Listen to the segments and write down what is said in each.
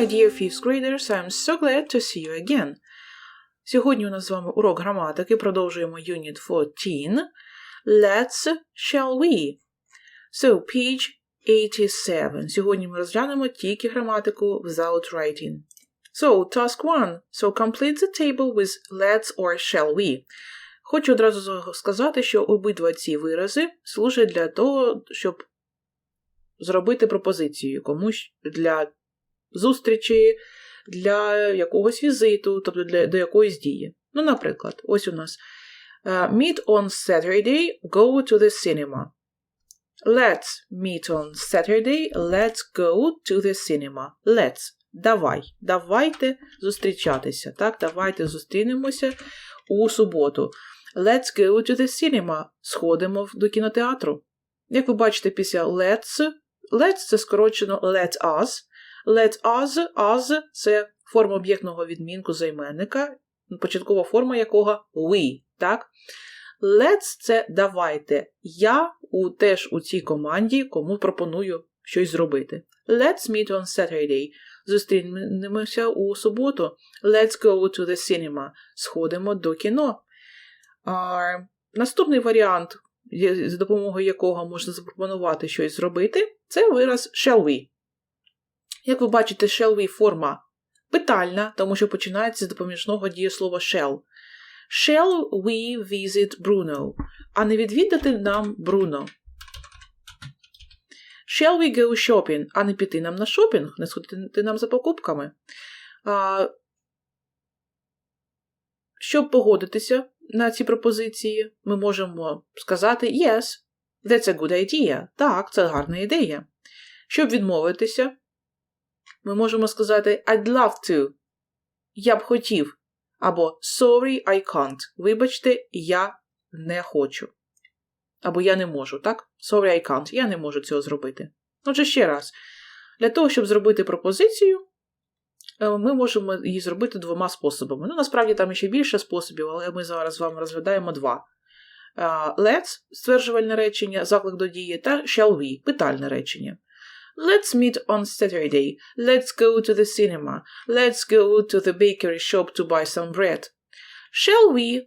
my dear fifth graders, I'm so glad to see you again. Сьогодні у нас з вами урок граматики. Продовжуємо Unit 14. Let's shall we? So, page 87. Сьогодні ми розглянемо тільки граматику without writing. So, task 1. So, complete the table with let's or shall we. Хочу одразу сказати, що обидва ці вирази служать для того, щоб зробити пропозицію комусь для зустрічі, для якогось візиту, тобто для, до якоїсь дії. Ну, наприклад, ось у нас uh, Meet on Saturday, go to the cinema. Let's meet on Saturday, let's go to the cinema. Let's. Давай. Давайте зустрічатися. Так, давайте зустрінемося у суботу. Let's go to the cinema. Сходимо до кінотеатру. Як ви бачите, після let's, let's це скорочено let us. Let us, us це форма об'єктного відмінку займенника, початкова форма якого we. так? Let's це давайте. Я у, теж у цій команді, кому пропоную щось зробити. Let's meet on Saturday. Зустрінемося у суботу. Let's go to the cinema. Сходимо до кіно. А, Наступний варіант, за допомогою якого можна запропонувати щось зробити, це вираз shall we. Як ви бачите, shall we форма питальна, тому що починається з допоміжного дієслова shall. Shall we visit Bruno? А не відвідати нам Бруно. Shall we go shopping? А не піти нам на шопінг, не сходити нам за покупками. А, Щоб погодитися на ці пропозиції, ми можемо сказати Yes, that's a good idea. Так, це гарна ідея. Щоб відмовитися, ми можемо сказати I'd love to. Я б хотів. Або Sorry, I can't. Вибачте, я не хочу. Або я не можу, так? Sorry, I can't. Я не можу цього зробити. Отже, ще раз. Для того, щоб зробити пропозицію, ми можемо її зробити двома способами. Ну, насправді, там ще більше способів, але ми зараз з вами розглядаємо два. Let's стверджувальне речення, заклик до дії, та shall we питальне речення. Let's meet on Saturday. Let's go to the cinema. Let's go to the bakery shop to buy some bread. Shall we?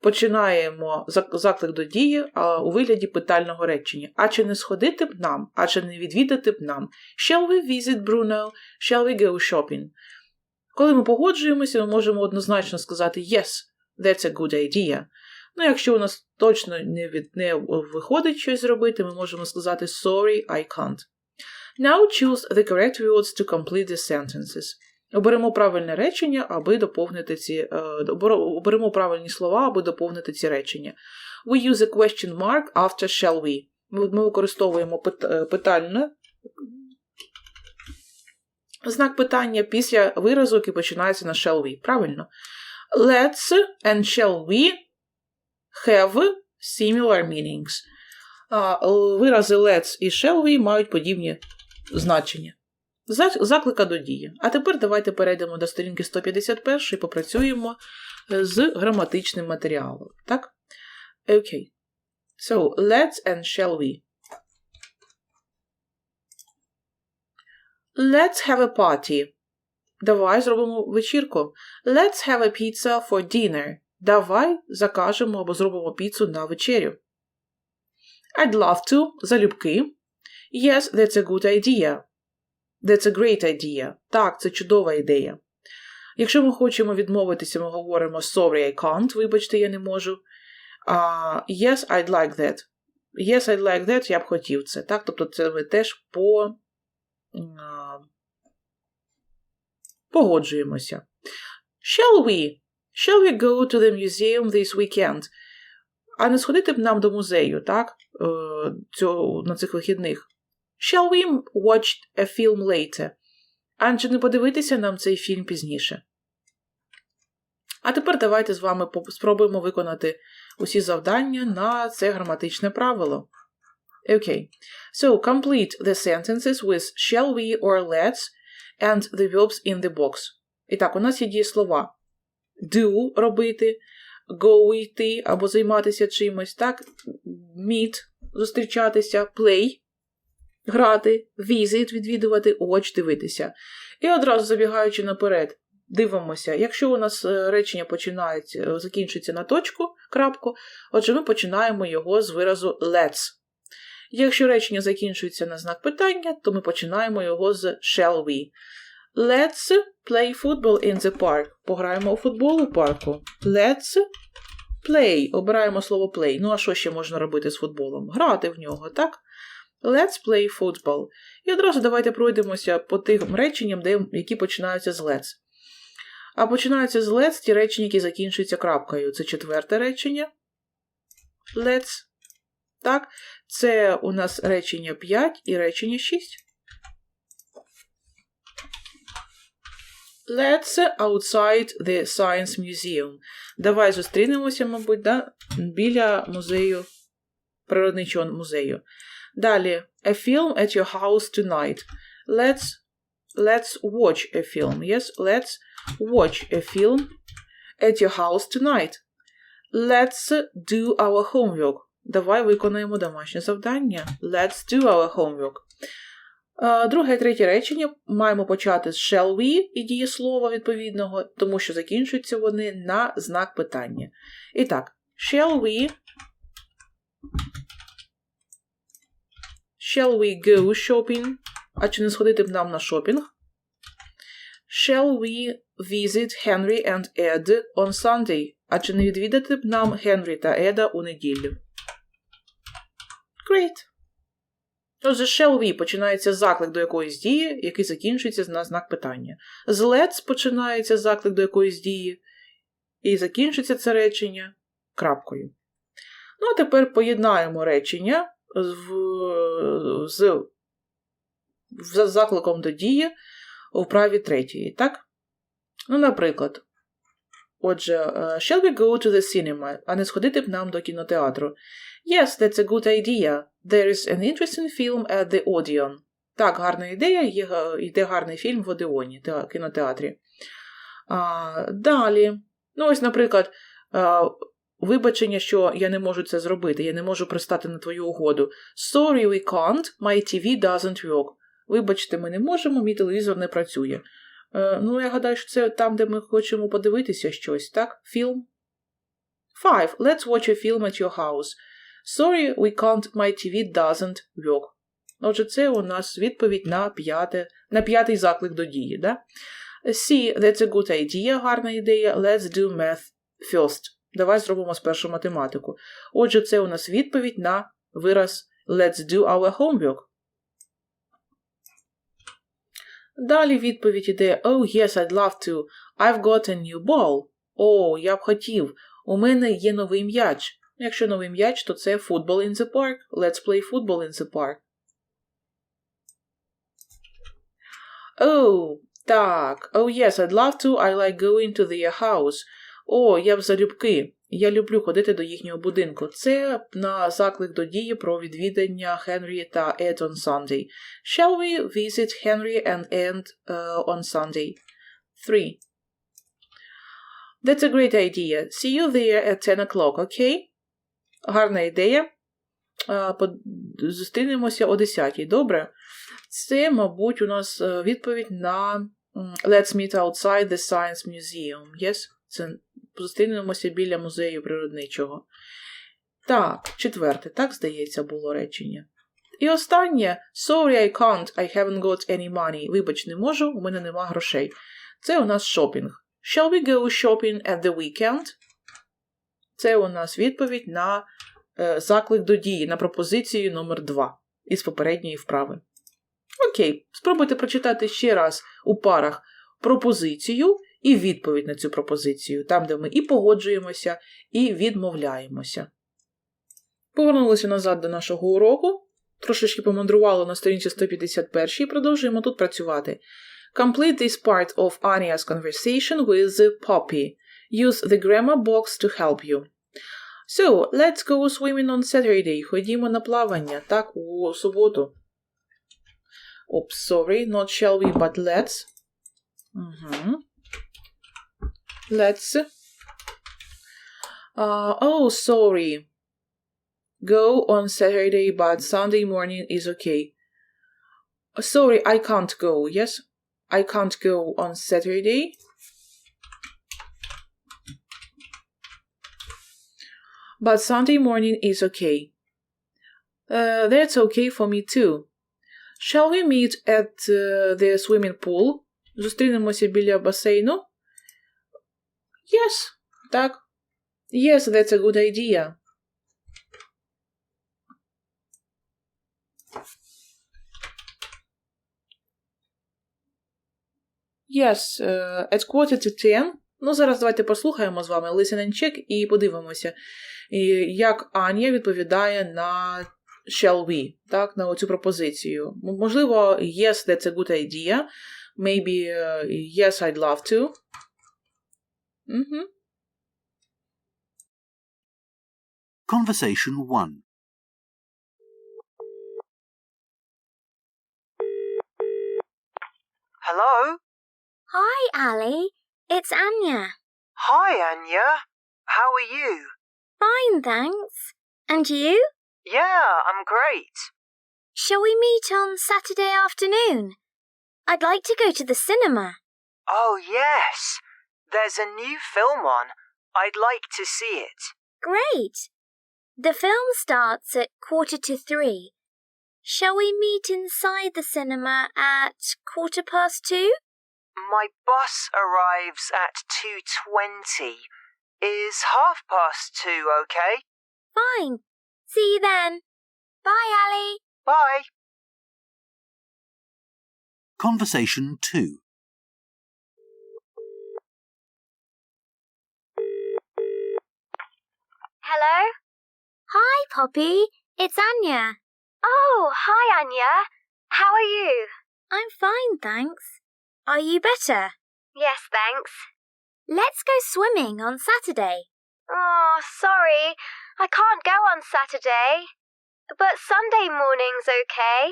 Починаємо заклик до дії а, у вигляді питального речення. А чи не сходити б нам, а чи не відвідати б нам? Shall we visit Bruno? Shall we go shopping? Коли ми погоджуємося, ми можемо однозначно сказати Yes, that's a good idea. Ну, якщо у нас точно не, від, не виходить щось зробити, ми можемо сказати Sorry, I can't. Now choose the correct words to complete the sentences. Оберемо правильне речення, аби доповнити ці оберемо правильні слова, аби доповнити ці речення. We use a question mark after shall we. Ми, використовуємо питальне знак питання після виразу, який починається на shall we. Правильно? Let's and shall we have similar meanings. Вирази let's і shall we мають подібні значення. Заклика до дії. А тепер давайте перейдемо до сторінки 151 і попрацюємо з граматичним матеріалом. Так? Окей. So, let's and shall we. Let's have a party. Давай зробимо вечірку. Let's have a pizza for dinner. Давай закажемо або зробимо піцу на вечерю. I'd love to. Залюбки. Yes, that's a good idea. That's a great idea. Так, це чудова ідея. Якщо ми хочемо відмовитися, ми говоримо sorry, I can't, вибачте, я не можу. Uh, yes, I'd like that. Yes, I'd like that, я б хотів це. Так, тобто це ми теж по, погоджуємося. Shall we? Shall we go to the museum this weekend? А не сходити б нам до музею, так? Uh, цього, на цих вихідних. Shall we watch a film later? А чи не подивитися нам цей фільм пізніше? А тепер давайте з вами спробуємо виконати усі завдання на це граматичне правило. Okay. So, complete the sentences with shall we or let's and the verbs in the box. І так, у нас є дієслова do робити, go йти або займатися чимось, так? Meet зустрічатися, play грати, visit, відвідувати, watch, дивитися. І одразу забігаючи наперед, дивимося, якщо у нас е, речення починається, е, закінчується на точку, крапку, отже, ми починаємо його з виразу let's. Якщо речення закінчується на знак питання, то ми починаємо його з shall we. Let's play football in the park. Пограємо у футбол у парку. Let's play. Обираємо слово play. Ну, а що ще можна робити з футболом? Грати в нього, так? Let's play football. І одразу давайте пройдемося по тим реченням, де, які починаються з let's. А починаються з let's ті речення, які закінчуються крапкою. Це четверте речення. Let's. Так. Це у нас речення 5 і речення 6. Let's outside the Science Museum. Давай зустрінемося, мабуть, да? біля музею, природничого музею. Далі, a film at your house tonight. Let's let's watch a film. Yes, let's watch a film at your house tonight. Let's do our homework. Давай виконаємо домашнє завдання. Let's do our homework. Друге і третє речення маємо почати з shall we і дієслова відповідного, тому що закінчуються вони на знак питання. І так, shall we Shall we go shopping? А чи не сходити б нам на шопінг? Shall we visit Henry and Ed on Sunday? А чи не відвідати б нам Генрі та Еда у неділю? Great. Отже, shall we починається заклик до якоїсь дії, який закінчується на знак питання. З let's починається заклик до якоїсь дії, і закінчується це речення крапкою. Ну, а тепер поєднаємо речення в, з, з закликом до дії у праві третьої, так? Ну, наприклад, отже, shall we go to the cinema, а не сходити б нам до кінотеатру? Yes, that's a good idea. There is an interesting film at the Odeon. Так, гарна ідея, є, йде гарний фільм в Одеоні, кінотеатрі. А, Далі. Ну, ось, наприклад, вибачення, що я не можу це зробити, я не можу пристати на твою угоду. Sorry, we can't, my TV doesn't work. Вибачте, ми не можемо, мій телевізор не працює. Е, ну, я гадаю, що це там, де ми хочемо подивитися щось, так? Фільм? Five. Let's watch a film at your house. Sorry, we can't, my TV doesn't work. Отже, це у нас відповідь на п'яте, на п'ятий заклик до дії. Да? C. That's a good idea, гарна ідея. Let's do math first. Давай зробимо спершу математику. Отже, це у нас відповідь на вираз Let's do our homework. Далі відповідь іде Oh, yes, I'd love to. I've got a new ball. О, я б хотів. У мене є новий м'яч. Якщо новий м'яч, то це football in the park. Let's play football in the park. Oh, так. Oh, yes, I'd love to. I like going to their house. О, я б залюбки. Я люблю ходити до їхнього будинку. Це на заклик до дії про відвідання Хенрі та Ед on Sunday. Shall we visit Henry and Ed uh, on Sunday? 3. That's a great idea. See you there at 10 o'clock, okay? Гарна ідея. Зустрінемося о 10 добре? Це, мабуть, у нас відповідь на Let's meet outside the Science Museum. Yes? Це зустрінемося біля музею природничого. Так, четверте, так, здається, було речення. І останнє Sorry, I can't, I haven't got any money. Вибач, не можу, у мене нема грошей. Це у нас шопінг. Shall we go shopping at the weekend? Це у нас відповідь на е, заклик до дії, на пропозицію номер 2 із попередньої вправи. Окей, спробуйте прочитати ще раз у парах пропозицію і відповідь на цю пропозицію, там, де ми і погоджуємося, і відмовляємося. Повернулися назад до нашого уроку. Трошечки помандрували на сторінці 151 і продовжуємо тут працювати. Complete this part of Ania's conversation with Poppy. Use the grammar box to help you. So, let's go swimming on Saturday. Ходімо на плавання, так, у суботу. Oops, sorry, not shall we, but let's. Угу. Let's. Uh, oh, sorry. Go on Saturday, but Sunday morning is okay. Sorry, I can't go, yes? I can't go on Saturday. But Sunday morning is okay. Uh, that's okay for me too. Shall we meet at uh, the swimming pool? Зустрінемося біля басейну? Yes, так. Yes, that's a good idea. Yes, uh, at quarter to ten. Ну, зараз давайте послухаємо з вами listen and check і подивимося, як Аня відповідає на shall we, так, на цю пропозицію. Можливо, yes, that's a good idea. Maybe uh, yes, I'd love to. Mm-hmm. Conversation 1 Hello? Hi, Ali. It's Anya. Hi, Anya. How are you? Fine, thanks. And you? Yeah, I'm great. Shall we meet on Saturday afternoon? I'd like to go to the cinema. Oh, yes. There's a new film on. I'd like to see it. Great. The film starts at quarter to three. Shall we meet inside the cinema at quarter past two? My bus arrives at 2.20. Is half past two okay? Fine. See you then. Bye, Ali. Bye. Conversation 2. Hello? Hi, Poppy. It's Anya. Oh, hi, Anya. How are you? I'm fine, thanks. Are you better? Yes, thanks. Let's go swimming on Saturday. Oh, sorry. I can't go on Saturday. But Sunday morning's okay.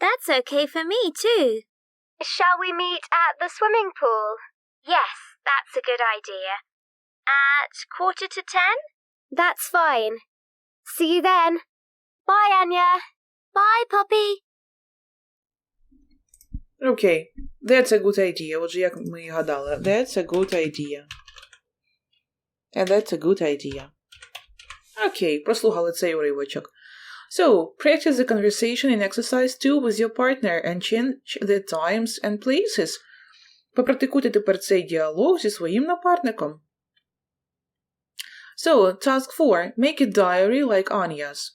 That's okay for me, too. Shall we meet at the swimming pool? Yes, that's a good idea. At quarter to ten? That's fine. See you then. Bye, Anya. Bye, Poppy. Окей. That's a good idea. Отже, як ми і гадали. That's a good idea. And that's a good idea. Окей, прослухали цей уривочок. So, practice the conversation in exercise 2 with your partner and change the times and places. Попрактикуйте тепер цей діалог зі своїм напарником. So, task 4. Make a diary like Anya's.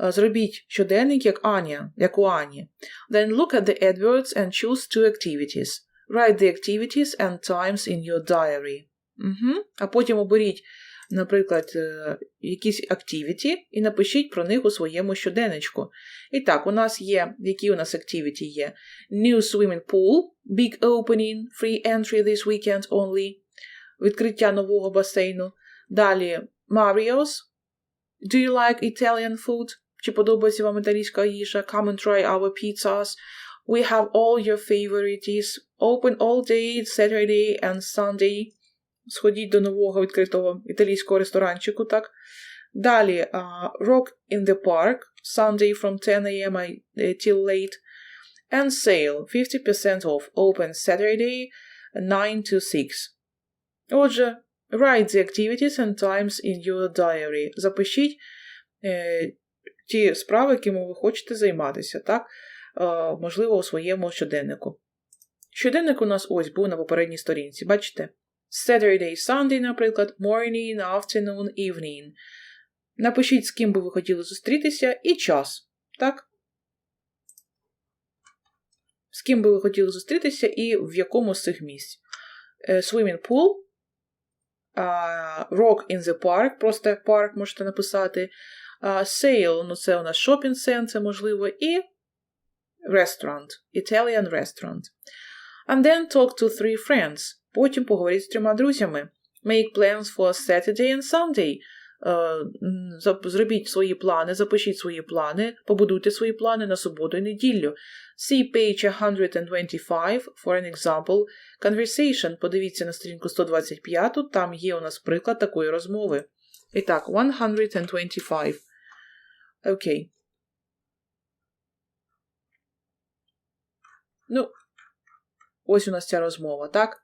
Е, Зробіть щоденник як Аня, як у Ані. Then look at the adverts and choose two activities. Write the activities and times in your diary. Угу. А потім оберіть, наприклад, е, якісь activity і напишіть про них у своєму щоденничку. І так, у нас є, які у нас activity є? New swimming pool, big opening, free entry this weekend only, відкриття нового басейну. Далі Mario's. Do you like Italian food? Чи подобається вам італійська їжа? Come and try our pizzas. We have all your favorites. Open all day, Saturday and Sunday. Сходіть до нового відкритого італійського ресторанчику, так? Далі uh, Rock in the Park, Sunday from 10 a.m. I- eh, till late. And Sale, 50% off, open Saturday 9 to 6. Отже, write the activities and times in your diary. Запишіть е, ті справи, якими ви хочете займатися, так? Е, можливо, у своєму щоденнику. Щоденник у нас ось був на попередній сторінці, бачите? Saturday, Sunday, наприклад, morning, afternoon, evening. Напишіть, з ким би ви хотіли зустрітися, і час. Так? З ким би ви хотіли зустрітися і в якому з цих місць. Е, Swimming pool, Rock in the Park, просто парк можете написати. Sale, ну це у нас шопінг center, можливо, і restaurant, Italian restaurant. And then talk to three friends. Потім поговоріть з трьома друзями. Make plans for Saturday and Sunday. Е, Зробіть свої плани, запишіть свої плани, побудуйте свої плани на суботу і неділю. See page 125 for an example. Conversation. Подивіться на сторінку 125, там є у нас приклад такої розмови. І так, 125. Окей. Ну, Ось у нас ця розмова, так?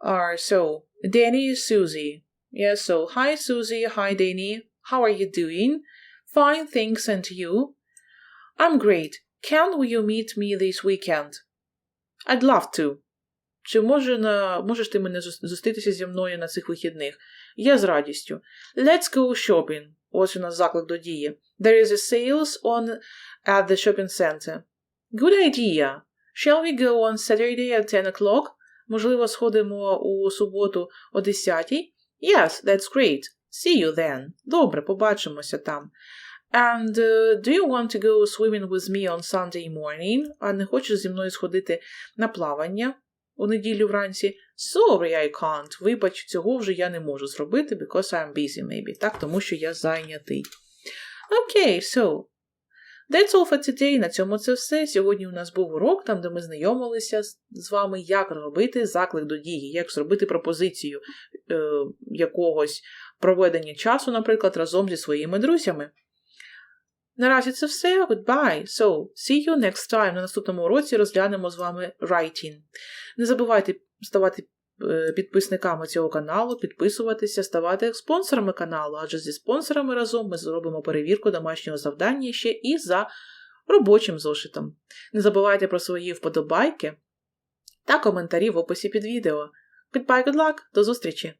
Are so, Danny, Susie. Yeah, so, hi Susie, hi Danny. How are you doing? Fine, thanks, and you? I'm great. Can you meet me this weekend? I'd love to. Чи може на, можеш ти мене зус- зустрітися зі мною на цих вихідних? Я з радістю. Let's go shopping. Ось у нас заклик до дії. There is a sales on at the shopping center. Good idea. Shall we go on Saturday at 10 o'clock? Можливо, сходимо у суботу о 10 Yes, that's great. See you then. Добре, побачимося там. And uh, do you want to go swimming with me on Sunday morning? А не хочеш зі мною сходити на плавання у неділю вранці? Sorry, I can't. Вибач, цього вже я не можу зробити, because I'm busy, maybe. Так, тому що я зайнятий. Okay, so. That's all for today. На цьому це все. Сьогодні у нас був урок, там, де ми знайомилися з- вами, як робити заклик до дії, як зробити пропозицію е, якогось проведення часу, наприклад, разом зі своїми друзями. Наразі це все. Goodbye. So, see you next time. На наступному уроці розглянемо з вами writing. Не забувайте ставати підписниками цього каналу, підписуватися, ставати спонсорами каналу, адже зі спонсорами разом ми зробимо перевірку домашнього завдання ще і за робочим зошитом. Не забувайте про свої вподобайки та коментарі в описі під відео. Goodbye, good luck, до зустрічі!